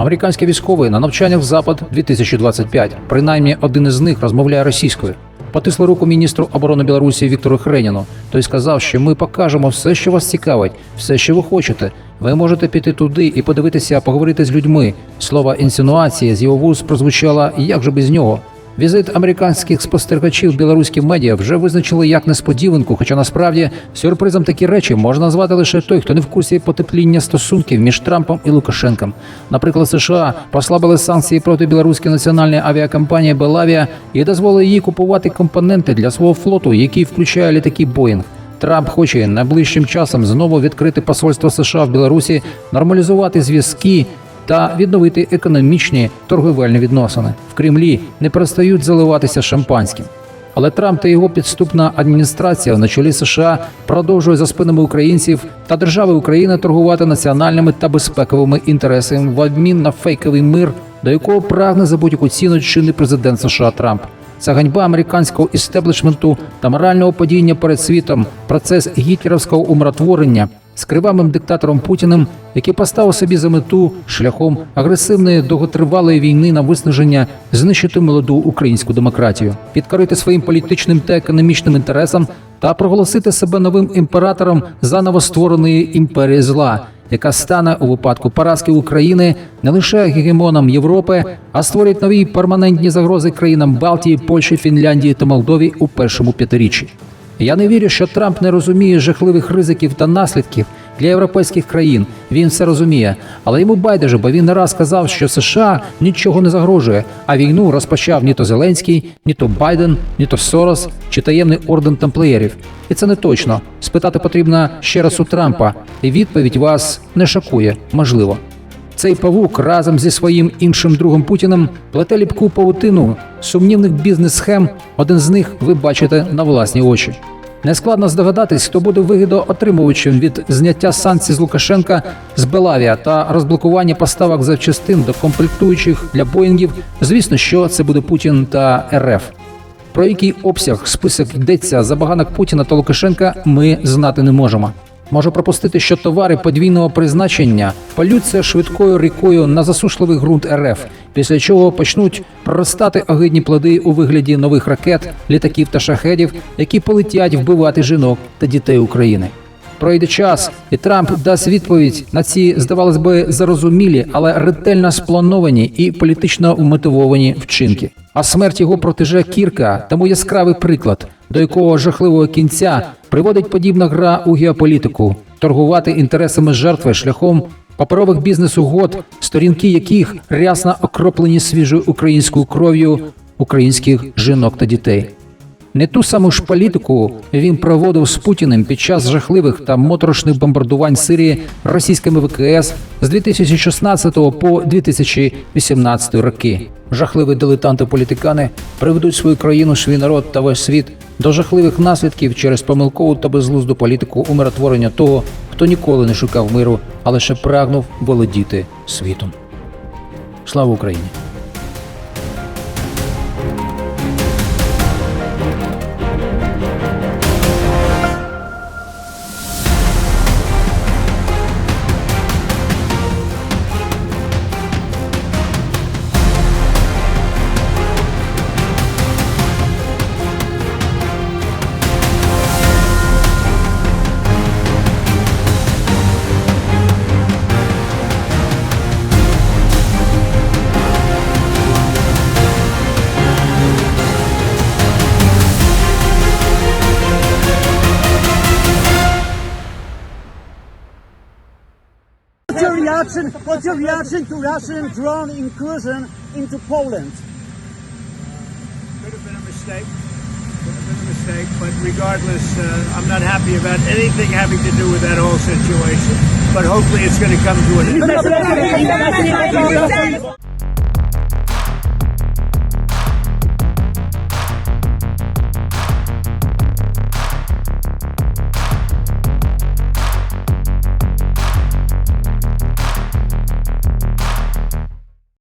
Американські військові на навчаннях Запад 2025. Принаймні один із них розмовляє російською. Потисли руку міністру оборони Білорусі Віктору Хреніну. Той сказав, що ми покажемо все, що вас цікавить, все, що ви хочете. Ви можете піти туди і подивитися, поговорити з людьми. Слово інсинуація з його вуз прозвучало як же без нього. Візит американських спостерігачів білоруські медіа вже визначили як несподіванку, хоча насправді сюрпризом такі речі можна назвати лише той, хто не в курсі потепління стосунків між Трампом і Лукашенком. Наприклад, США послабили санкції проти білоруської національної авіакомпанії Белавія і дозволили їй купувати компоненти для свого флоту, який включає літаки Боїнг. Трамп хоче найближчим часом знову відкрити посольство США в Білорусі, нормалізувати зв'язки та відновити економічні торговельні відносини. В Кремлі не перестають заливатися шампанським. Але Трамп та його підступна адміністрація на чолі США продовжує за спинами українців та держави України торгувати національними та безпековими інтересами в обмін на фейковий мир, до якого прагне за будь-яку ціну чинний президент США Трамп. Це ганьба американського істеблішменту та морального падіння перед світом, процес гітлерівського умиротворення з кривавим диктатором Путіним, який поставив собі за мету шляхом агресивної довготривалої війни на виснаження знищити молоду українську демократію, підкорити своїм політичним та економічним інтересам та проголосити себе новим імператором заново створеної імперії зла, яка стане у випадку поразки України не лише гегемоном Європи, а створить нові перманентні загрози країнам Балтії, Польщі, Фінляндії та Молдові у першому п'ятиріччі. Я не вірю, що Трамп не розуміє жахливих ризиків та наслідків для європейських країн. Він все розуміє, але йому байдуже, бо він не раз сказав, що США нічого не загрожує, а війну розпочав ні то Зеленський, ні то Байден, ні то Сорос чи таємний орден тамплієрів. І це не точно. Спитати потрібно ще раз у Трампа, і відповідь вас не шокує, можливо. Цей павук разом зі своїм іншим другом Путіним плете ліпку павутину сумнівних бізнес-схем. Один з них ви бачите на власні очі. Нескладно здогадатись, хто буде вигідоотримувачем від зняття санкцій з Лукашенка з Белавія та розблокування поставок запчастин до комплектуючих для Боїнгів. Звісно, що це буде Путін та РФ. Про який обсяг список йдеться забаганок Путіна та Лукашенка, ми знати не можемо. Можу пропустити, що товари подвійного призначення полються швидкою рікою на засушливий ґрунт РФ, після чого почнуть проростати огидні плоди у вигляді нових ракет, літаків та шахедів, які полетять вбивати жінок та дітей України. Пройде час, і Трамп дасть відповідь на ці, здавалось би, зарозумілі, але ретельно сплановані і політично вмотивовані вчинки. А смерть його протеже Кірка тому яскравий приклад, до якого жахливого кінця приводить подібна гра у геополітику, торгувати інтересами жертви шляхом паперових бізнес-угод, сторінки яких рясно окроплені свіжою українською кров'ю українських жінок та дітей. Не ту саму ж політику він проводив з Путіним під час жахливих та моторошних бомбардувань Сирії російськими ВКС з 2016 по 2018 роки. Жахливі дилетанти-політикани приведуть свою країну, свій народ та весь світ до жахливих наслідків через помилкову та безглузду політику умиротворення того, хто ніколи не шукав миру, а лише прагнув володіти світом. Слава Україні! What's your reaction? What's your reaction to Russian drone incursion into Poland? Could have been a mistake. Could have been a mistake. But regardless, uh, I'm not happy about anything having to do with that whole situation. But hopefully it's going to come to an end.